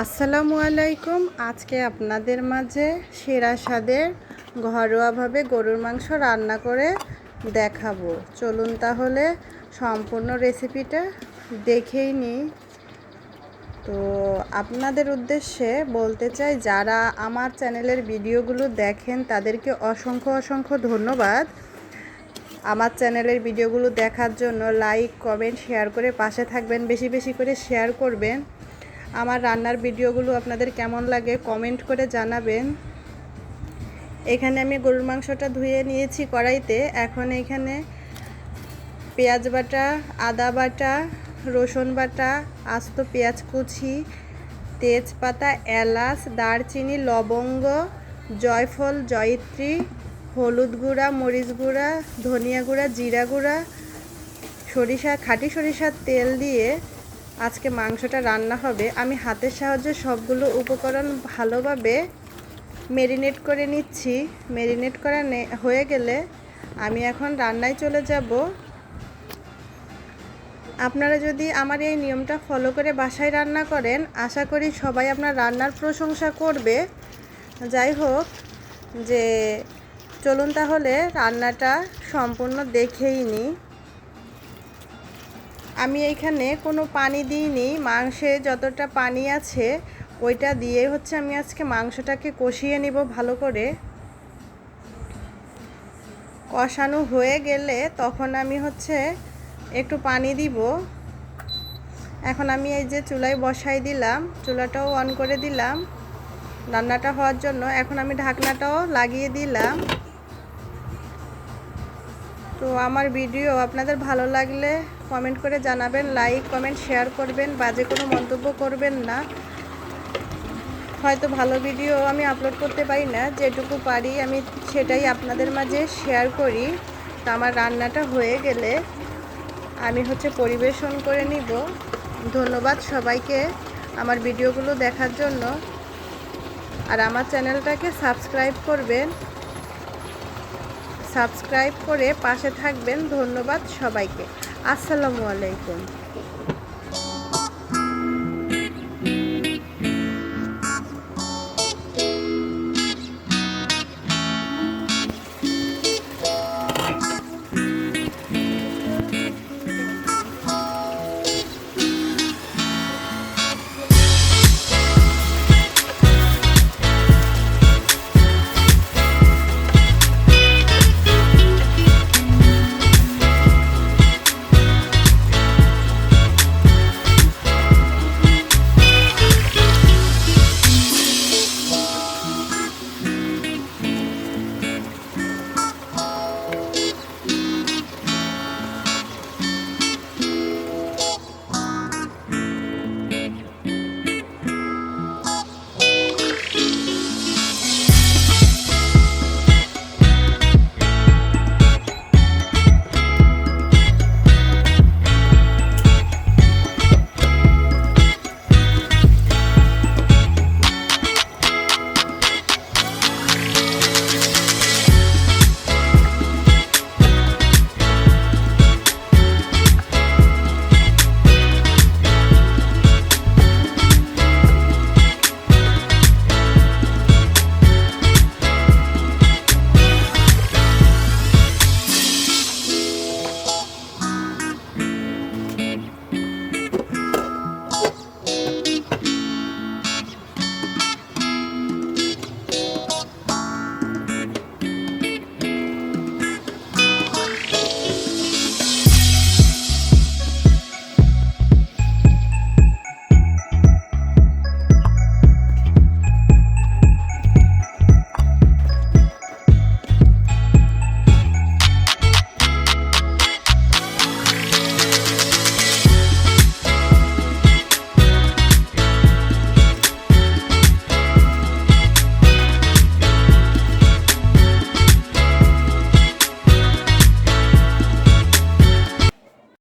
আসসালামু আলাইকুম। আজকে আপনাদের মাঝে সেরা স্বাদের ঘরোয়াভাবে গরুর মাংস রান্না করে দেখাবো। চলুন তাহলে সম্পূর্ণ রেসিপিটা দেখেই নিই। তো আপনাদের উদ্দেশ্যে বলতে চাই, যারা আমার চ্যানেলের ভিডিওগুলো দেখেন, তাদেরকে অসংখ্য অসংখ্য ধন্যবাদ। আমার চ্যানেলের ভিডিওগুলো দেখার জন্য লাইক, কমেন্ট, শেয়ার করে পাশে থাকবেন, বেশি বেশি করে শেয়ার করবেন। আমার রান্নার ভিডিওগুলো আপনাদের কেমন লাগে কমেন্ট করে জানাবেন। এখানে আমি গরুর মাংসটা ধুয়ে নিয়েছি কড়াইতে। এখন এখানে পেঁয়াজ বাটা, আদা বাটা, রসুন বাটা, আস্ত পেঁয়াজ কুচি, তেজপাতা, এলাচ, দারচিনি, লবঙ্গ, জয়ফল, জয়িত্রী, হলুদ গুঁড়া, মরিচ গুঁড়া, ধনিয়া গুঁড়া, জিরা গুঁড়া, সরিষা, খাঁটি সরিষার তেল দিয়ে আজকে মাংসটা রান্না হবে। আমি হাতের সাহায্যে সবগুলো উপকরণ ভালোভাবে মেরিনেট করে নিচ্ছি। মেরিনেট করা হয়ে গেলে আমি এখন রান্নায় চলে যাব। আপনারা যদি আমার এই নিয়মটা ফলো করে বাসায় রান্না করেন, আশা করি সবাই আপনার রান্নার প্রশংসা করবে। যাই হোক, যে চলুন তাহলে রান্নাটা সম্পূর্ণ দেখেই নিই আমি এইখানে কোনো পানি দিইনি, মাংসে যতটা পানি আছে ওইটা দিয়ে হচ্ছে আমি আজকে মাংসটাকে কষিয়ে নিব ভালো করে। কষানো হয়ে গেলে তখন আমি হচ্ছে একটু পানি দিব। এখন আমি এই যে চুলায় বসাই দিলাম, চুলাটাও অন করে দিলাম। রান্নাটা হওয়ার জন্য এখন আমি ঢাকনাটাও লাগিয়ে দিলাম। তো আমার ভিডিও আপনাদের ভালো লাগলে কমেন্ট করে জানাবেন লাইক কমেন্ট শেয়ার করবেন, বাজে কোনো মন্তব্য করবেন না। হয়তো ভালো ভিডিও আমি আপলোড করতে পারি না, যেটুকু পারি আমি সেটাই আপনাদের মাঝে শেয়ার করি। তো আমার রান্নাটা হয়ে গেলে আমি হচ্ছে পরিবেশন করে নিব। ধন্যবাদ সবাইকে আমার ভিডিওগুলো দেখার জন্য। আর আমার চ্যানেলটাকে সাবস্ক্রাইব করবেন। সাবস্ক্রাইব করে পাশে থাকবেন। ধন্যবাদ সবাইকে। আসসালামু আলাইকুম।